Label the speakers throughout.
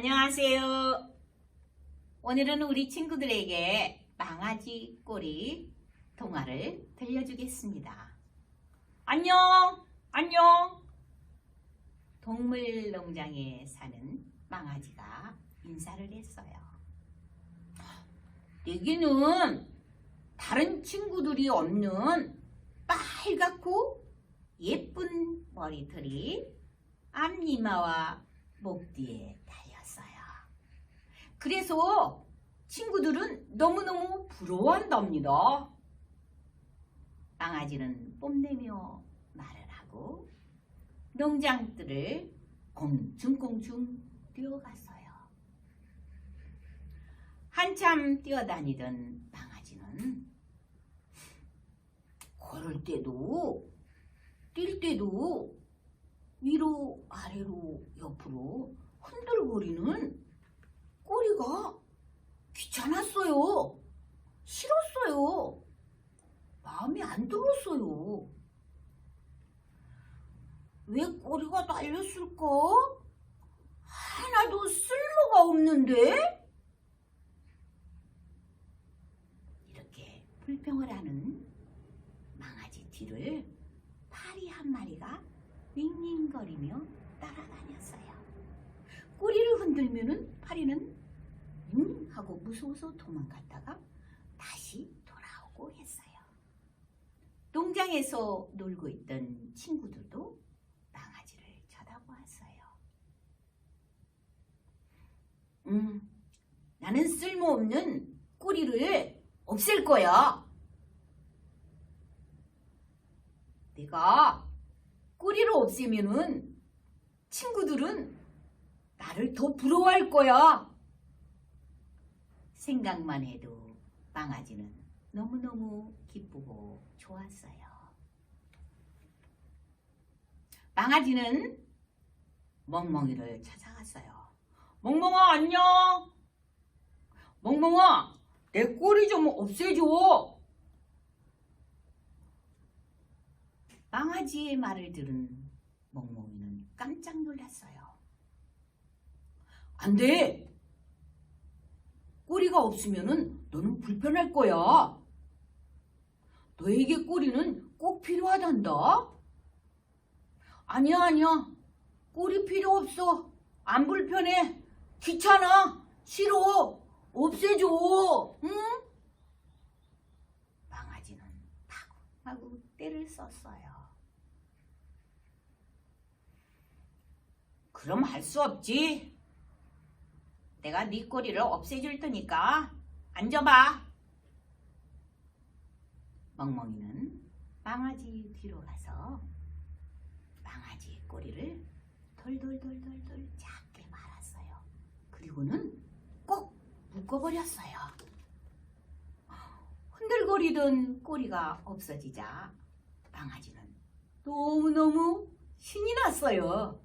Speaker 1: 안녕하세요. 오늘은 우리 친구들에게 망아지 꼬리 동화를 들려주겠습니다. 안녕, 안녕. 동물 농장에 사는 망아지가 인사를 했어요. 내게는 다른 친구들이 없는 빨갛고 예쁜 머리털이 앞니마와 목 뒤에 달렸어요. 그래서 친구들은 너무너무 부러워한답니다. 망아지는 뽐내며 말을 하고 농장들을 공중공중 뛰어갔어요. 한참 뛰어다니던 망아지는 걸을 때도 뛸 때도 위로 아래로 옆으로 흔들거리는 꼬리가 귀찮았어요. 싫었어요. 마음에 안 들었어요. 왜 꼬리가 날렸을까? 하나도 쓸모가 없는데? 이렇게 불평을 하는 망아지 뒤를 파리 한 마리가 윙윙거리며 따라다녔어요. 꼬리를 흔들면은 파리는 응 하고 무서워서 도망갔다가 다시 돌아오고 했어요. 농장에서 놀고 있던 친구들도 망아지를 쳐다보았어요. 음, 나는 쓸모없는 꼬리를 없앨 거야. 내가 꼬리를 없애면은 친구들은 나를 더 부러워할 거야. 생각만 해도 망아지는 너무너무 기쁘고 좋았어요. 망아지는 멍멍이를 찾아갔어요. 멍멍아 안녕. 멍멍아 내 꼬리 좀 없애줘. 망아지의 말을 들은 멍멍이는 깜짝 놀랐어요. 안 돼! 꼬리가 없으면은 너는 불편할 거야. 너에게 꼬리는 꼭 필요하단다. 아니야, 아니야. 꼬리 필요 없어. 안 불편해. 귀찮아. 싫어. 없애줘. 응? 망아지는 마구마구 떼를 썼어요. 그럼 할 수 없지. 내가 네 꼬리를 없애줄 테니까 앉아봐. 멍멍이는 망아지 뒤로 가서 망아지 꼬리를 돌돌돌돌돌 작게 말았어요. 그리고는 꼭 묶어버렸어요. 흔들거리던 꼬리가 없어지자 망아지는 너무너무 신이 났어요.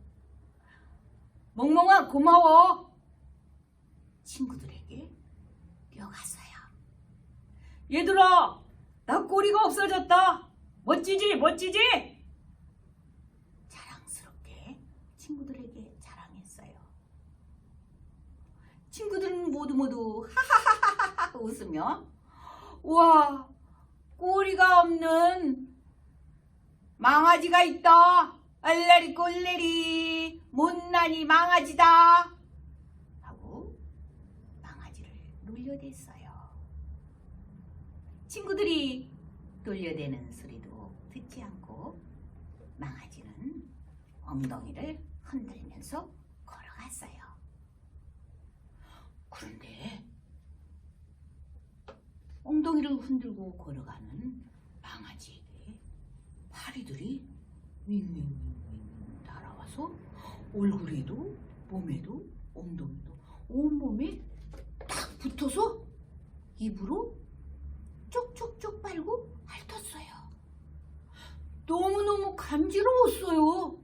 Speaker 1: 멍멍아 고마워. 친구들에게 뛰어갔어요. 얘들아, 나 꼬리가 없어졌다. 멋지지, 멋지지? 자랑스럽게 친구들에게 자랑했어요. 친구들은 모두 모두 하하하하하 웃으며 우와, 꼬리가 없는 망아지가 있다. 알레리 꼴레리 못난이 망아지다. 하고 망아지를 놀려댔어요. 친구들이 놀려대는 소리도 듣지 않고 망아지는 엉덩이를 흔들면서 걸어갔어요. 그런데 엉덩이를 흔들고 걸어가는 망아지에게 파리들이 윙윙윙윙 날아와서 얼굴에도 몸에도 엉덩이도 온몸에 딱 붙어서 입으로 쪽쪽쪽 빨고 핥았어요. 너무너무 간지러웠어요.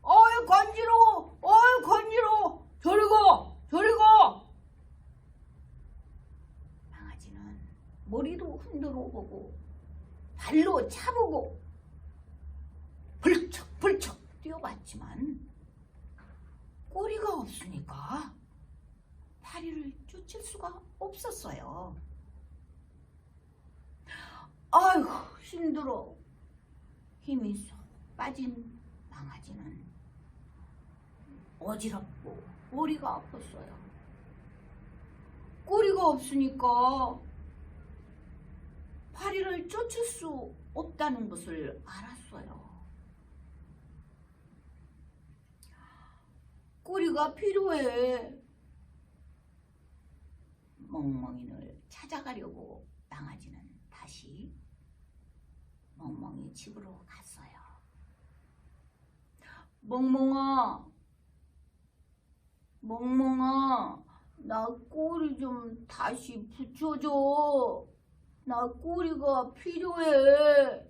Speaker 1: 어이 간지러워 어이 간지러워 저리 가 저리 가 망아지는 머리도 흔들어 보고 발로 차보고 불쩍불쩍 뛰어봤지만 꼬리가. 없으니까 파리를 쫓을 수가 없었어요. 아이고 힘들어. 힘이 쏙 빠진 망아지는 어지럽고 머리가 아팠어요. 꼬리가 없으니까 파리를 쫓을 수 없다는 것을 알았어요. 꼬리가 필요해. 멍멍이를 찾아가려고 망아지는 다시 멍멍이 집으로 갔어요. 멍멍아, 멍멍아, 나 꼬리 좀 다시 붙여줘. 나 꼬리가 필요해.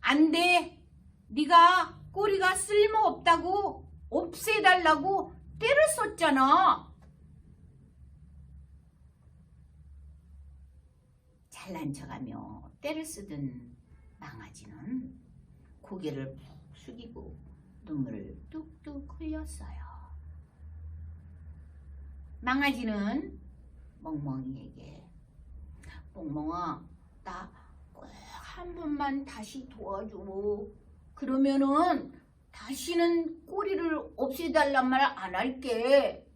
Speaker 1: 안 돼. 네가 꼬리가 쓸모없다고 없애달라고 때를 썼잖아. 잘난 척하며 때를 쓰던 망아지는 고개를 푹 숙이고 눈물을 뚝뚝 흘렸어요. 망아지는 멍멍이에게 멍멍아 나 꼭 한 번만 다시 도와줘. 그러면은 다시는 꼬리를 없애달란 말 안 할게.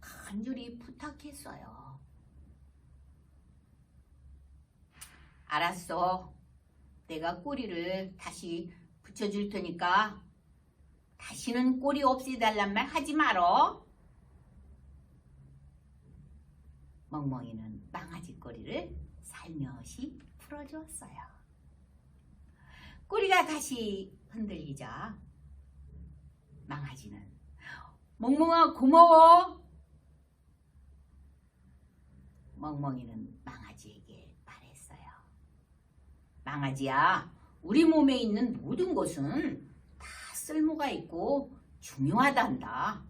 Speaker 1: 간절히 부탁했어요. 알았어. 내가 꼬리를 다시 붙여줄 테니까 다시는 꼬리 없애달란 말 하지 말어. 멍멍이는 망아지 꼬리를 살며시 풀어주었어요. 꼬리가 다시 흔들리자 망아지는 멍멍아 고마워. 멍멍이는 망아지에게 말했어요. 망아지야, 우리 몸에 있는 모든 것은 다 쓸모가 있고 중요하단다.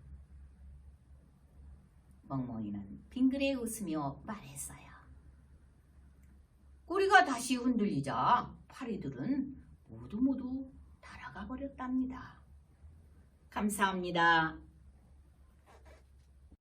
Speaker 1: 멍멍이는 빙그레 웃으며 말했어요. 꼬리가 다시 흔들리자 파리들은 모두 모두 날아가 버렸답니다. 감사합니다.